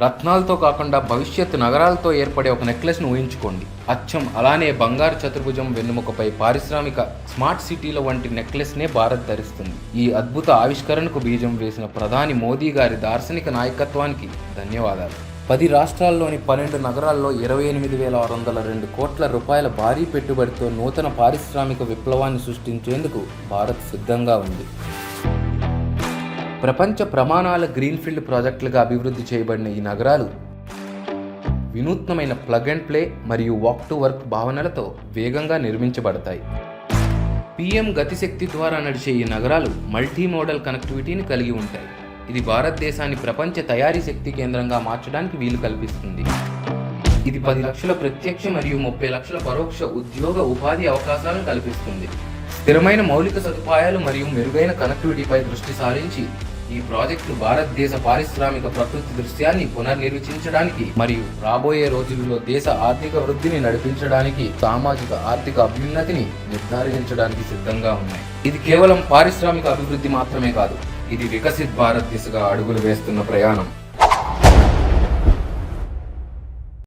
రత్నాలతో కాకుండా భవిష్యత్తు నగరాలతో ఏర్పడే ఒక నెక్లెస్ను ఊహించుకోండి. అచ్చం అలానే బంగారు చతుర్భుజం వెన్నుముకపై పారిశ్రామిక స్మార్ట్ సిటీల వంటి నెక్లెస్నే భారత్ ధరిస్తుంది. ఈ అద్భుత ఆవిష్కరణకు బీజం వేసిన ప్రధాని మోదీ గారి దార్శనిక నాయకత్వానికి ధన్యవాదాలు. పది రాష్ట్రాల్లోని పన్నెండు నగరాల్లో ఇరవై ఎనిమిది వేల ఆరు వందల రెండు కోట్ల రూపాయల భారీ పెట్టుబడితో నూతన పారిశ్రామిక విప్లవాన్ని సృష్టించేందుకు భారత్ సిద్ధంగా ఉంది. ప్రపంచ ప్రమాణాల గ్రీన్ఫీల్డ్ ప్రాజెక్టులుగా అభివృద్ధి చేయబడిన ఈ నగరాలు వినూత్నమైన ప్లగ్ అండ్ ప్లే మరియు వాక్ టు వర్క్ భావనలతో వేగంగా నిర్మించబడతాయి. పిఎం గతిశక్తి ద్వారా నడిచే ఈ నగరాలు మల్టీ మోడల్ కనెక్టివిటీని కలిగి ఉంటాయి. ఇది భారతదేశాన్ని ప్రపంచ తయారీ శక్తి కేంద్రంగా మార్చడానికి వీలు కల్పిస్తుంది. ఇది పది లక్షల ప్రత్యక్ష మరియు ముప్పై లక్షల పరోక్ష ఉద్యోగ ఉపాధి అవకాశాలను కల్పిస్తుంది. స్థిరమైన మౌలిక సదుపాయాలు మరియు మెరుగైన కనెక్టివిటీపై దృష్టి సారించి ఈ ప్రాజెక్టు భారతదేశ పారిశ్రామిక ప్రకృతి దృశ్యాన్ని పునర్నిర్వచించడానికి మరియు రాబోయే రోజుల్లో దేశ ఆర్థిక వృద్ధిని నడిపించడానికి సామాజిక ఆర్థిక అభ్యున్నతిని నిర్ధారించడానికి సిద్ధంగా ఉన్నాయి. ఇది కేవలం పారిశ్రామిక అభివృద్ధి మాత్రమే కాదు ఇది వికసిత్ భారత్ దిశగా అడుగులు వేస్తున్న ప్రయాణం.